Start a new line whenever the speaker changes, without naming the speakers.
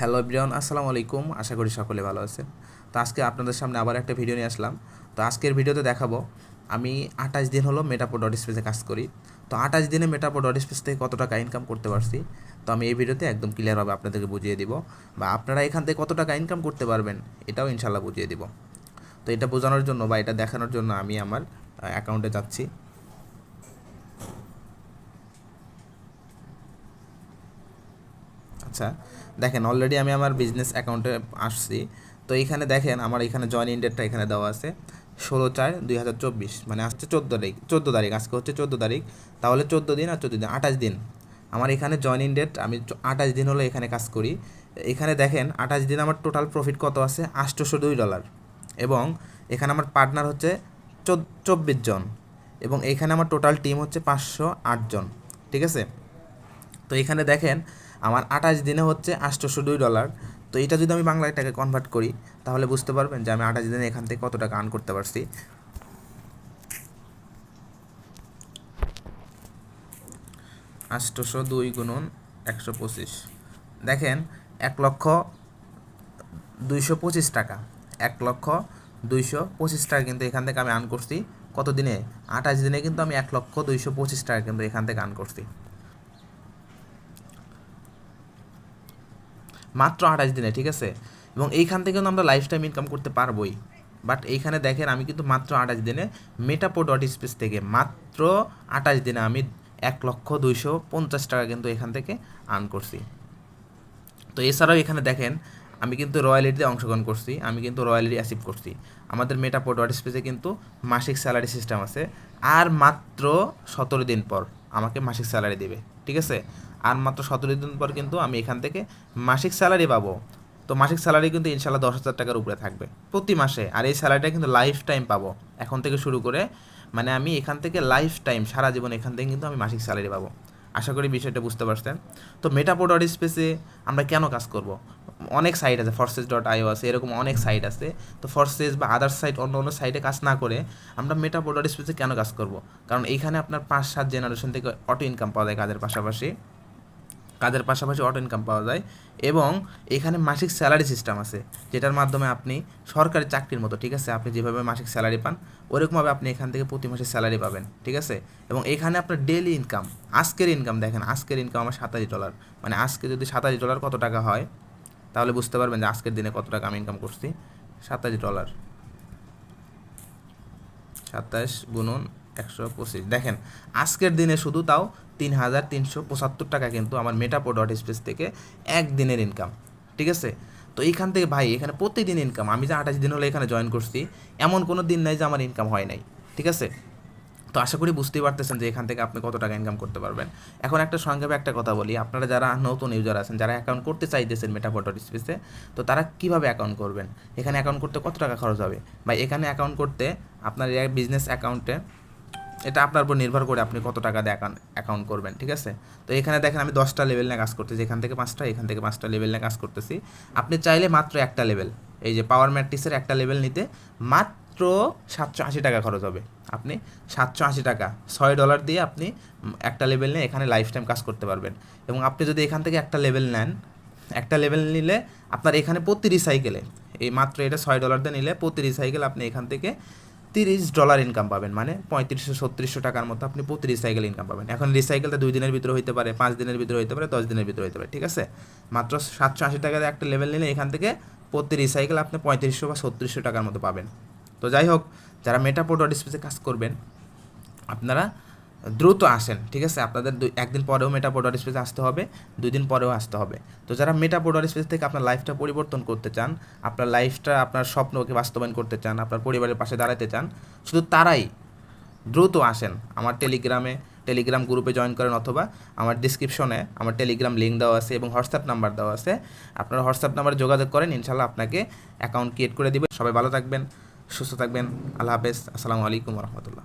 Hello everyone, আসসালামু আলাইকুম। আশা করি সকলে ভালো আছেন। তো আজকে আপনাদের সামনে আবার একটা ভিডিও নিয়ে আসলাম। তো আজকের ভিডিওতে দেখাবো, আমি আঠাশ দিন হলো মেটাপো ডট স্পেসে কাজ করি। তো আঠাশ দিনে মেটাপো ডট স্পেস থেকে কত টাকা ইনকাম করতে পারছি, তো আমি এই ভিডিওতে একদম ক্লিয়ারভাবে আপনাদেরকে বুঝিয়ে দিব। বা আপনারা এখান থেকে কত টাকা ইনকাম করতে পারবেন, এটাও ইনশাল্লাহ বুঝিয়ে দিব। তো এটা বোঝানোর জন্য বা এটা দেখানোর জন্য আমি আমার অ্যাকাউন্টে যাচ্ছি। আচ্ছা দেখেন অলরেডি আমি আমার বিজনেস অ্যাকাউন্টে আসছি। তো এখানে দেখেন আমার এখানে জয়েন ইন ডেটটা এখানে দেওয়া আছে, ষোলো চার দুই হাজার চব্বিশ। মানে আসছে চোদ্দ তারিখ চোদ্দ তারিখ, আজকে হচ্ছে চোদ্দ তারিখ। তাহলে চোদ্দ দিন আর চোদ্দ দিন, আঠাশ দিন। আমার এখানে জয়েন ইন ডেট আমি আঠাশ দিন হলো এখানে কাজ করি। এখানে দেখেন আঠাশ দিন আমার টোটাল প্রফিট কত আছে? আটশোশো দুই ডলার এবং এখানে আমার পার্টনার হচ্ছে চব্বিশ জন। এবং এখানে আমার টোটাল টিম হচ্ছে পাঁচশো আটজন ঠিক আছে? তো এখানে দেখেন আমার আঠাশ দিনে হচ্ছে আটশোশো দুই ডলার তো এটা যদি আমি বাংলা টাকা কনভার্ট করি, তাহলে বুঝতে পারবেন যে আমি আঠাশ দিনে এখান থেকে কত টাকা আর্ন করতে পারছি। আটশোশো দুই গুণন একশো পঁচিশ। দেখেন, এক লক্ষ দুইশো পঁচিশ টাকা। এক লক্ষ দুইশো পঁচিশ টাকা কিন্তু এখান থেকে আমি আর্ন করছি। কত দিনে আঠাশ দিনে কিন্তু আমি এক লক্ষ দুইশো পঁচিশ টাকা কিন্তু এখান থেকে আর্ন করছি। মাত্র আঠাশ দিনে, ঠিক আছে? এবং এইখান থেকে কিন্তু আমরা লাইফ টাইম ইনকাম করতে পারবোই। বাট এইখানে দেখেন, আমি কিন্তু মাত্র আঠাশ দিনে মেটাপো ডট স্পেস থেকে মাত্র আঠাশ দিনে আমি এক লক্ষ দুইশো পঞ্চাশ টাকা কিন্তু এখান থেকে আর্ন করছি। তো এছাড়াও এখানে দেখেন, আমি কিন্তু রয়্যালিটিতে অংশগ্রহণ করছি, আমি কিন্তু রয়্যালিটি অ্যাচিভ করছি। আমাদের মেটাপো ডট স্পেসে কিন্তু মাসিক স্যালারি সিস্টেম আছে। আর মাত্র সতেরো দিন পর আমাকে মাসিক স্যালারি দেবে, ঠিক আছে? আর মাত্র সতেরো দিন পর কিন্তু আমি এখান থেকে মাসিক স্যালারি পাবো। তো মাসিক স্যালারি কিন্তু ইনশাল্লাহ দশ হাজার টাকার উপরে থাকবে প্রতি মাসে। আর এই স্যালারিটা কিন্তু লাইফ টাইম পাবো। এখন থেকে শুরু করে মানে আমি এখান থেকে লাইফ টাইম সারা জীবন এখান থেকে কিন্তু আমি মাসিক স্যালারি পাবো। আশা করি বিষয়টা বুঝতে পারছেন। তো মেটাপো ডট স্পেসে আমরা কেন কাজ করব? অনেক সাইট আছে ফরসেস ডট আইও আছে, এরকম অনেক সাইট আছে। তো ফরসেস বা আদার সাইট অন্য অন্য সাইটে কাজ না করে আমরা মেটাপো ডট স্পেসে কেন কাজ করব? কারণ এইখানে আপনার পাঁচ, সাত জেনারেশন থেকে অটো ইনকাম পাওয়া যায় কাজের পাশাপাশি। কাজের পাশাপাশি অটো ইনকাম পাওয়া যায় এবং এখানে মাসিক স্যালারি সিস্টেম আছে, যেটার মাধ্যমে আপনি সরকারি চাকরির মতো, ঠিক আছে? আপনি যেভাবে মাসিক স্যালারি পান, ওরকমভাবে আপনি এখান থেকে প্রতি মাসে স্যালারি পাবেন, ঠিক আছে? এবং এখানে আপনার ডেলি ইনকাম আজকের ইনকাম দেখেন, আজকের ইনকাম আমার সাতাশ ডলার মানে আজকে যদি সাতাশ ডলার কত টাকা হয়, তাহলে বুঝতে পারবেন যে আজকের দিনে কত টাকা আমি ইনকাম করছি, সাতাশ ডলার সাতাশ গুণন একশো পঁচিশ। দেখেন, আজকের দিনে শুধু তাও তিন হাজার তিনশো পঁচাত্তর টাকা কিন্তু আমার মেটাপো ডট স্পেস থেকে একদিনের ইনকাম ঠিক আছে? তো এইখান থেকে ভাই, এখানে প্রতিদিন ইনকাম আমি যে আঠাশ দিন হলে এখানে জয়েন করছি, এমন কোনো দিন নাই যে আমার ইনকাম হয় নাই। ঠিক আছে? তো আশা করি বুঝতেই পারতেছেন যে এখান থেকে আপনি কত টাকা ইনকাম করতে পারবেন। এখন একটা সংক্ষেপে একটা কথা বলি। আপনারা যারা নতুন ইউজার আছেন, যারা অ্যাকাউন্ট করতে চাইতেছেন ডট স্পেসে তো তারা কীভাবে অ্যাকাউন্ট করবেন? এখানে অ্যাকাউন্ট করতে কত টাকা খরচ হবে? বা এখানে অ্যাকাউন্ট করতে আপনার বিজনেস অ্যাকাউন্টে এটা আপনার উপর নির্ভর করে আপনি কত টাকা দিয়ে অ্যাকাউন্ট করবেন, ঠিক আছে? তো এখানে দেখেন আমি দশটা লেভেল নিয়ে কাজ করতেছি, এখান থেকে পাঁচটা, এখান থেকে পাঁচটা লেভেল নিয়ে কাজ করতেছি। আপনি চাইলে মাত্র একটা লেভেল এই যে পাওয়ার ম্যাট্রিক্সের একটা লেভেল নিতে মাত্র সাতশো আশি টাকা খরচ হবে। আপনি সাতশো আশি টাকা, ছয় ডলার দিয়ে আপনি একটা লেভেল নিয়ে এখানে লাইফ টাইম কাজ করতে পারবেন। এবং আপনি যদি এখান থেকে একটা লেভেল নেন, একটা লেভেল নিলে আপনার এখানে প্রতি রিসাইকেলে এই মাত্র এটা ছয় ডলার দিয়ে নিলে প্রতি রিসাইকেল আপনি এখান থেকে তিরিশ ডলার ইনকাম পাবেন। মানে পঁয়ত্রিশশো, ছত্রিশশো টাকার মতো আপনি প্রতি রিসাইকেল ইনকাম পাবেন। এখন রিসাইকেলটা দুই দিনের ভিতরে হতে পারে, পাঁচ দিনের ভিতরে হতে পারে, দশ দিনের ভিতরে হতে পারে, ঠিক আছে? মাত্র সাতশো আশি টাকার একটা লেভেল নিলে এখান থেকে প্রতি রিসাইকেল আপনি পঁয়ত্রিশশো বা ছত্রিশশো টাকার মতো পাবেন। তো যাই হোক, যারা মেটাপোর্ট ডট কাজ করবেন, আপনারা দ্রুত আসেন, ঠিক আছে? আপনাদের দুই, একদিন পরেও মেটা পোডার স্পেসে আসতে হবে, দুই দিন পরেও আসতে হবে। তো যারা মেটা পোডার স্পেস থেকে আপনার লাইফটা পরিবর্তন করতে চান, আপনার লাইফটা আপনার স্বপ্নকে বাস্তবায়ন করতে চান, আপনার পরিবারের পাশে দাঁড়াতে চান, শুধু তারাই দ্রুত আসেন। আমার টেলিগ্রামে টেলিগ্রাম গ্রুপে জয়েন করেন অথবা আমার ডিসক্রিপশনে আমার টেলিগ্রাম লিঙ্ক দেওয়া আছে এবং হোয়াটসঅ্যাপ নাম্বার দেওয়া আছে। আপনারা হোয়াটসঅ্যাপ নাম্বারে যোগাযোগ করেন ইনশাল্লাহ আপনাকে অ্যাকাউন্ট ক্রিয়েট করে দিবে। সবাই ভালো থাকবেন, সুস্থ থাকবেন। আল্লাহ হাফেজ। আসসালামু আলাইকুম রহমতুল্লাহ।